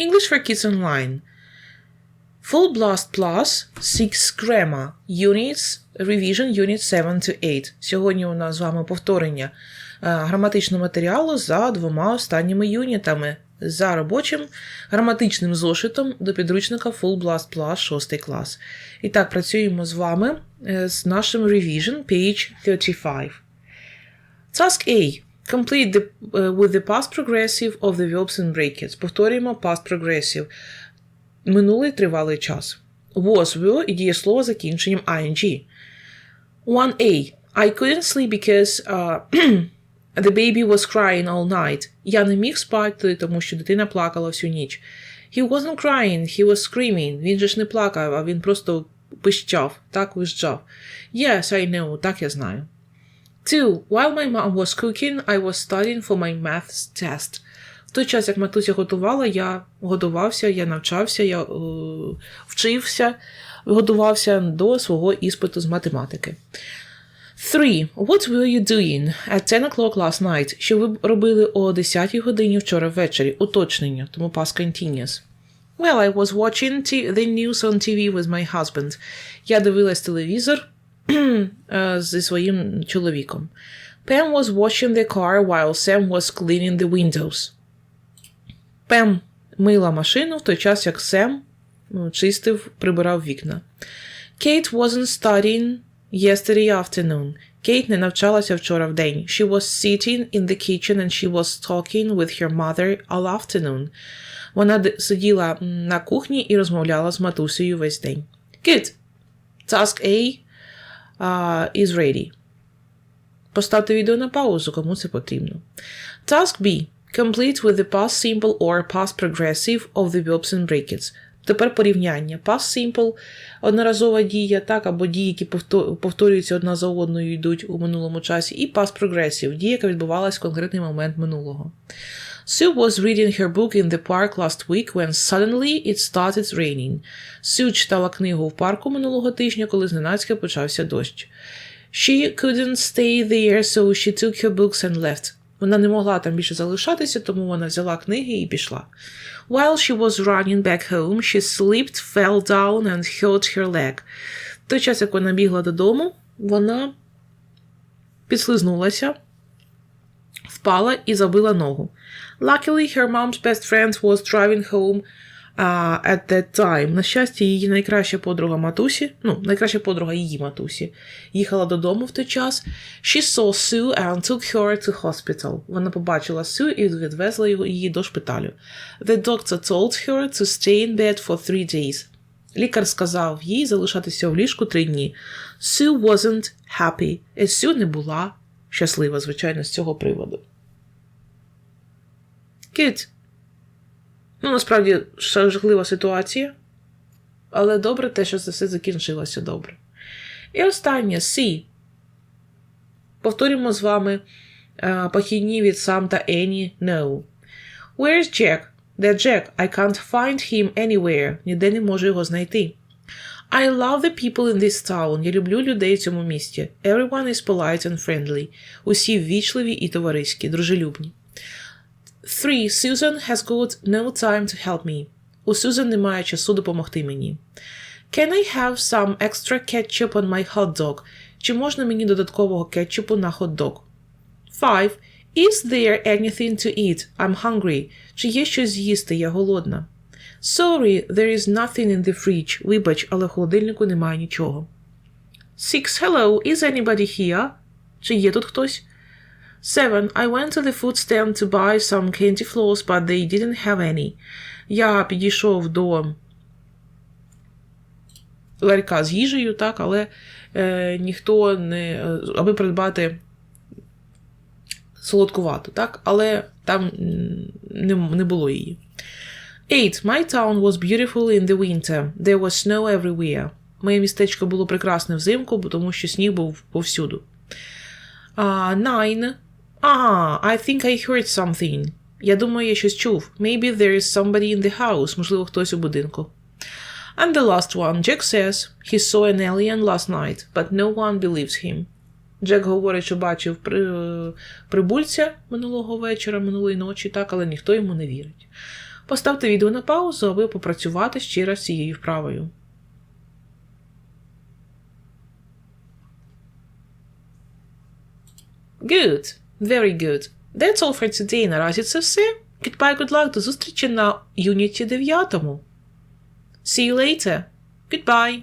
English for Kids Online. Full Blast Plus 6 Grammar Units Revision Unit 7 to 8. Сьогодні у нас з вами повторення е, граматичного матеріалу за двома останніми юнітами за робочим граматичним зошитом до підручника Full Blast Plus 6 клас. І так, працюємо з вами е, з нашим Revision, page 35. Task A. Complete the, uh, with the past progressive of the verbs in brackets. Повторюємо past progressive. Минулий тривалий час. Was will і дієслово закінченням ing. 1a. I couldn't sleep because uh, the baby was crying all night. Я не міг спати, тому що дитина плакала всю ніч. He wasn't crying, he was screaming. Він же ж не плакав, а він просто пищав, так визжав. Yes, I know, так я знаю. 2. While my mom was cooking, I was studying for my maths test. В той час, як матуся готувала, я годувався, я навчався, я е, вчився, готувався до свого іспиту з математики. 3. What were you doing at 10 o'clock last night? Що ви робили о 10 годині вчора ввечері? Уточнення, тому past continuous. Well, I was watching the news on TV with my husband. Я дивилась телевізор зі своїм чоловіком. Pam was washing the car while Sam was cleaning the windows. Пем мила машину в той час, як Сем ну, чистив, прибирав вікна. Kate wasn't studying yesterday afternoon. Кейт не навчалася вчора в день. She was sitting in the kitchen and she was talking with her mother all afternoon. Вона сиділа на кухні і розмовляла з матусею весь день. Good. Task A uh, is ready. Поставте відео на паузу, кому це потрібно. Task B. Complete with the past simple or past progressive of the verbs in brackets. Тепер порівняння. Past simple – одноразова дія, так, або дії, які повторюються одна за одною, йдуть у минулому часі, і past progressive – дія, яка відбувалась в конкретний момент минулого. Sue was reading her book in the park last week when suddenly it started raining. Sue читала книгу в парку минулого тижня, коли зненацька почався дощ. She couldn't stay there, so she took her books and left. Вона не могла там більше залишатися, тому вона взяла книги і пішла. While she was running back home, she slipped, fell down and hurt her leg. В той час, як вона бігла додому, вона підслизнулася, впала і забила ногу. Luckily, her mom's best friend was driving home uh, at that time. На щастя, її найкраща подруга матусі, ну, найкраща подруга її матусі, їхала додому в той час. She saw Sue and took her to hospital. Вона побачила Сю і відвезла її до шпиталю. The doctor told her to stay in bed for three days. Лікар сказав їй залишатися в ліжку три дні. Sue wasn't happy. Сю не була щаслива, звичайно, з цього приводу. Good. Ну, насправді, жахлива ситуація. Але добре те, що це все закінчилося добре. І останнє C. Повторюємо з вами е, похідні від Сам та Ені No. Where's Jack? Де Джек? I can't find him anywhere. Ніде не можу його знайти. I love the people in this town. Я люблю людей в цьому місті. Everyone is polite and friendly. Усі ввічливі і товариські, дружелюбні. 3. Susan has got no time to help me. У Сюзан немає часу допомогти мені. Can I have some extra ketchup on my hot dog? Чи можна мені додаткового кетчупу на хот-дог? 5. Is there anything to eat? I'm hungry. Чи є щось з'їсти? Я голодна. Sorry, there is nothing in the fridge. Вибач, але в холодильнику немає нічого. 6. Hello, is anybody here? Чи є тут хтось? 7. I went to the food stand to buy some candy floss, but they didn't have any. Я підійшов до ларька з їжею, так, але е, ніхто не. е, аби придбати солодкувату, так, але там не, не було її. 8. My town was beautiful in the winter. There was snow everywhere. Моє містечко було прекрасне взимку, тому що сніг був повсюду. Uh, nine. Ah, I think I heard something. Я думаю, я щось чув. Maybe there is somebody in the house. Можливо, хтось у будинку. And the last one. Jack says he saw an alien last night, but no one believes him. Джек говорить, що бачив прибульця минулого вечора, минулої ночі, так, але ніхто йому не вірить. Поставте відео на паузу, аби попрацювати ще раз цією вправою. Good. Very good. That's all for today. Наразі це все. Goodbye, good luck. До зустрічі на юніті 9. See you later. Goodbye.